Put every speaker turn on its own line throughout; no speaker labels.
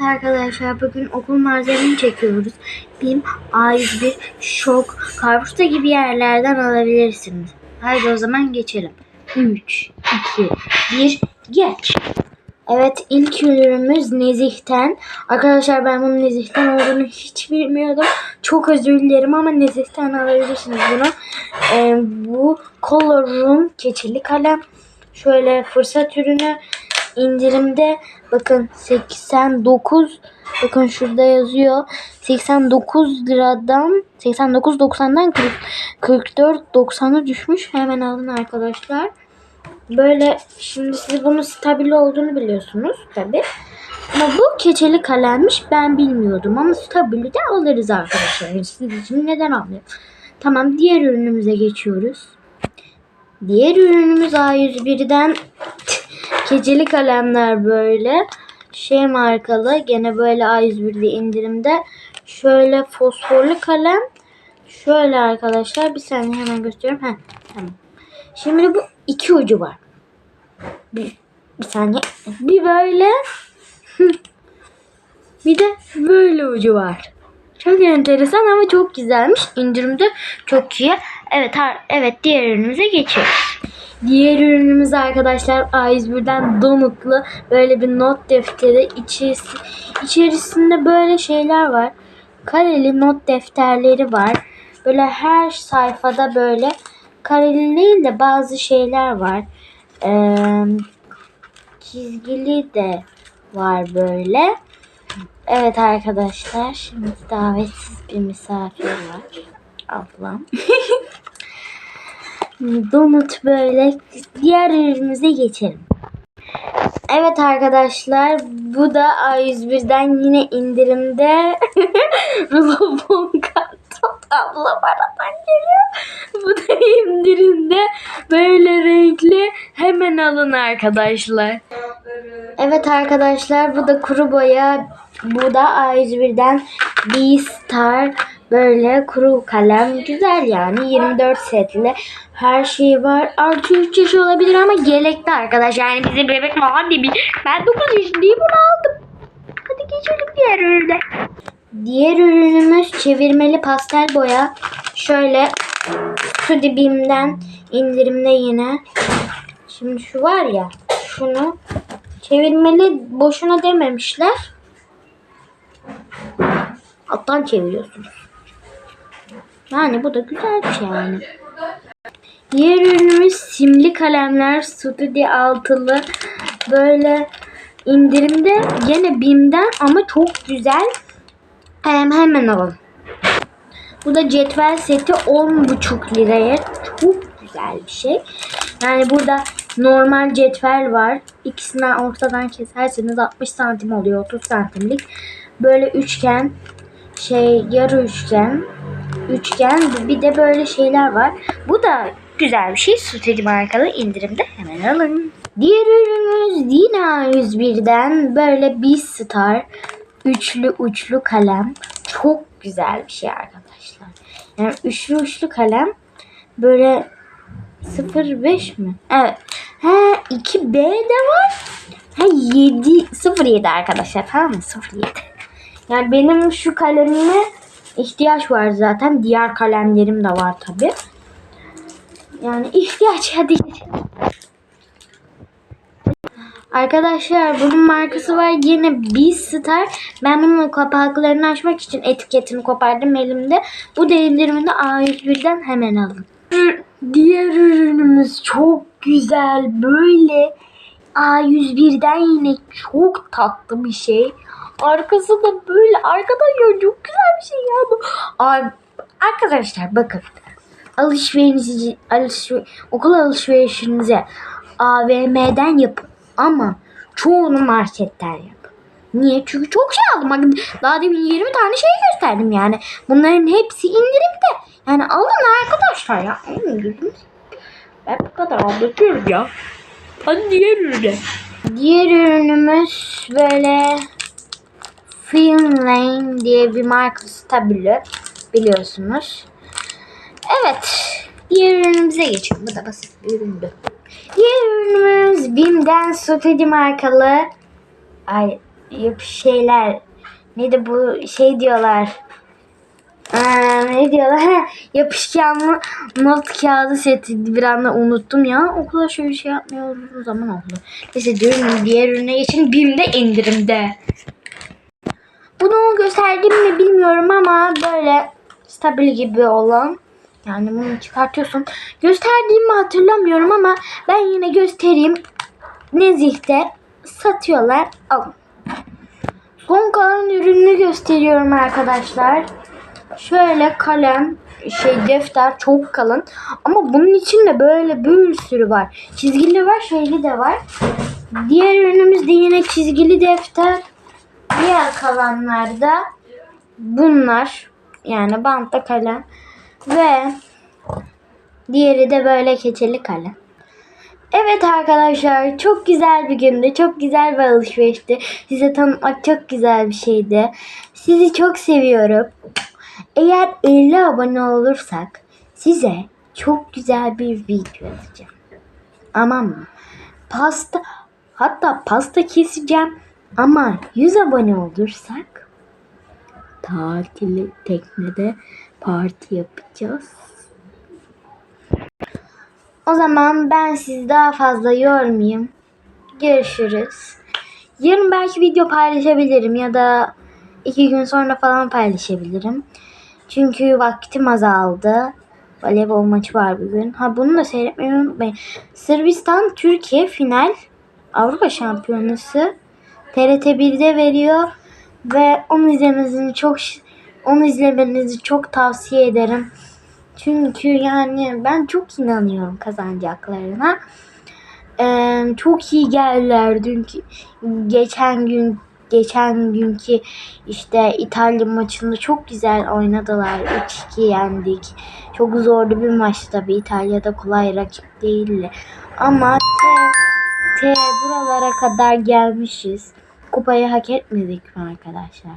Evet arkadaşlar bugün okul malzemeni çekiyoruz. BİM, A101, Şok, Karpuzda gibi yerlerden alabilirsiniz. Haydi o zaman geçelim. 3, 2, 1, geç. Evet ilk ürünümüz Nezih'ten. Arkadaşlar ben bunun Nezih'ten olduğunu hiç bilmiyordum. Çok özür dilerim ama Nezih'ten alabilirsiniz bunu. Ee, bu Color Room keçeli kalem. Şöyle fırsat ürünü indirimde bakın 89 bakın şurada yazıyor 89 liradan 89.90'dan 44.90'a düşmüş. Hemen alın arkadaşlar. Böyle şimdi siz bunun stabil olduğunu biliyorsunuz tabi ama bu keçeli kalemmiş ben bilmiyordum. Ama stabili de alırız arkadaşlar. Yani siz için neden almıyorum tamam diğer ürünümüze geçiyoruz. Diğer ürünümüz A101'den Keçeli kalemler böyle. Şey markalı. Gene böyle A101'de indirimde. Şöyle fosforlu kalem. Şöyle arkadaşlar. Bir saniye hemen gösteriyorum. Heh, tamam. Şimdi bu iki ucu var. Bir, bir saniye. Bir böyle. bir de böyle ucu var. Çok enteresan ama çok güzelmiş. İndirimde çok iyi. Evet, evet diğer ürünümüze geçiyoruz. Diğer ürünümüz arkadaşlar A101'den donutlu böyle bir not defteri içerisi, içerisinde böyle şeyler var. Kareli not defterleri var. Böyle her sayfada böyle kareli değil de bazı şeyler var. Ee, çizgili de var böyle. Evet arkadaşlar şimdi davetsiz bir misafir var. Ablam. Donut böyle. Diğer ürünümüze geçelim. Evet arkadaşlar bu da A101'den yine indirimde Rulo karton tablo aradan geliyor. Bu da indirimde böyle renkli hemen alın arkadaşlar. Evet arkadaşlar bu da kuru boya. Bu da A101'den B-Star böyle kuru kalem. Güzel yani 24 setli. Her şey var. Artı 3 yaş olabilir ama gerekli arkadaşlar. Yani bizim bebek değil. Ben 9 yaşındayım bunu aldım. Hadi geçelim diğer ürüne. Diğer ürünümüz çevirmeli pastel boya. Şöyle Studi Bim'den indirimde yine. Şimdi şu var ya şunu çevirmeli boşuna dememişler. Alttan çeviriyorsunuz. Yani bu da güzel bir şey yani. Diğer ürünümüz simli kalemler Studi altılı böyle indirimde gene BİM'den ama çok güzel. Hemen hemen alın. Bu da cetvel seti 10,5 liraya. Çok güzel bir şey. Yani burada normal cetvel var. İkisinden ortadan keserseniz 60 santim oluyor. 30 santimlik. Böyle üçgen şey yarı üçgen üçgen bir de böyle şeyler var. Bu da güzel bir şey. Suteli markalı indirimde hemen alın. Diğer ürünümüz yine A101'den böyle bir star üçlü uçlu kalem. Çok güzel bir şey arkadaşlar. Yani üçlü uçlu kalem böyle 05 mi? Evet. Ha 2B de var. Ha 7 07 arkadaşlar tamam mı? 07. Yani benim şu kalemime ihtiyaç var zaten. Diğer kalemlerim de var tabi. Yani ihtiyaç hadi. Arkadaşlar bunun markası var yine Beastar. Ben bunun kapaklarını açmak için etiketini kopardım elimde. Bu da indiriminde A101'den hemen alın. Diğer ürünümüz çok güzel. Böyle A101'den yine çok tatlı bir şey. Arkası da böyle arkadaşlar çok güzel bir şey ya bu. Arkadaşlar bakın. Alışverişinizi alışver okul alışverişinize AVM'den yapın ama çoğunu marketten yapın. Niye? Çünkü çok şey aldım. Bakın daha demin 20 tane şey gösterdim yani. Bunların hepsi indirimde. Yani alın arkadaşlar ya. Ben bu kadar anlatıyorum ya. Hadi diğer ürüne. Diğer ürünümüz böyle Finlane diye bir marka stabili biliyorsunuz. Evet. Diğer ürünümüze geçelim. Bu da basit bir üründü. Diğer ürünümüz Bim'den Sofidi markalı ay yap şeyler neydi bu şey diyorlar. Ee, ne diyorlar? Yapışkanlı not kağıdı seti bir anda unuttum ya. Okula şöyle şey yapmıyor uzun zaman oldu. Neyse diyorum diğer ürüne geçin. BİM'de indirimde. Bunu gösterdim mi bilmiyorum ama böyle stabil gibi olan yani bunu çıkartıyorsun. Gösterdiğimi hatırlamıyorum ama ben yine göstereyim. Nezih'te satıyorlar. Alın. Son kalan ürünü gösteriyorum arkadaşlar. Şöyle kalem, şey defter çok kalın. Ama bunun içinde böyle bir sürü var. Çizgili var, şeyli de var. Diğer ürünümüz de yine çizgili defter. Diğer kalanlarda bunlar. Yani bantta kalem. Ve diğeri de böyle keçeli kalem. Evet arkadaşlar çok güzel bir gündü. Çok güzel bir alışverişti. Size tanıtmak çok güzel bir şeydi. Sizi çok seviyorum. Eğer 50 abone olursak size çok güzel bir video atacağım. Aman mı? Pasta hatta pasta keseceğim ama 100 abone olursak tatili teknede parti yapacağız. O zaman ben sizi daha fazla yormayayım. Görüşürüz. Yarın belki video paylaşabilirim ya da iki gün sonra falan paylaşabilirim. Çünkü vaktim azaldı. Voleybol maçı var bugün. Ha bunu da seyretmeyi unutmayın. Sırbistan Türkiye final Avrupa Şampiyonası TRT 1'de veriyor ve onu izlemenizi çok onu izlemenizi çok tavsiye ederim. Çünkü yani ben çok inanıyorum kazanacaklarına. Ee, çok iyi geldiler dünkü geçen gün geçen günkü işte İtalya maçını çok güzel oynadılar. 3-2 yendik. Çok zorlu bir maçtı tabii. İtalya'da kolay rakip değildi. Ama T, T buralara kadar gelmişiz. Kupayı hak etmedik mi arkadaşlar?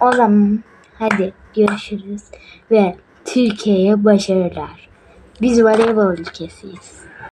O zaman hadi görüşürüz ve Türkiye'ye başarılar. Biz voleybol ülkesiyiz.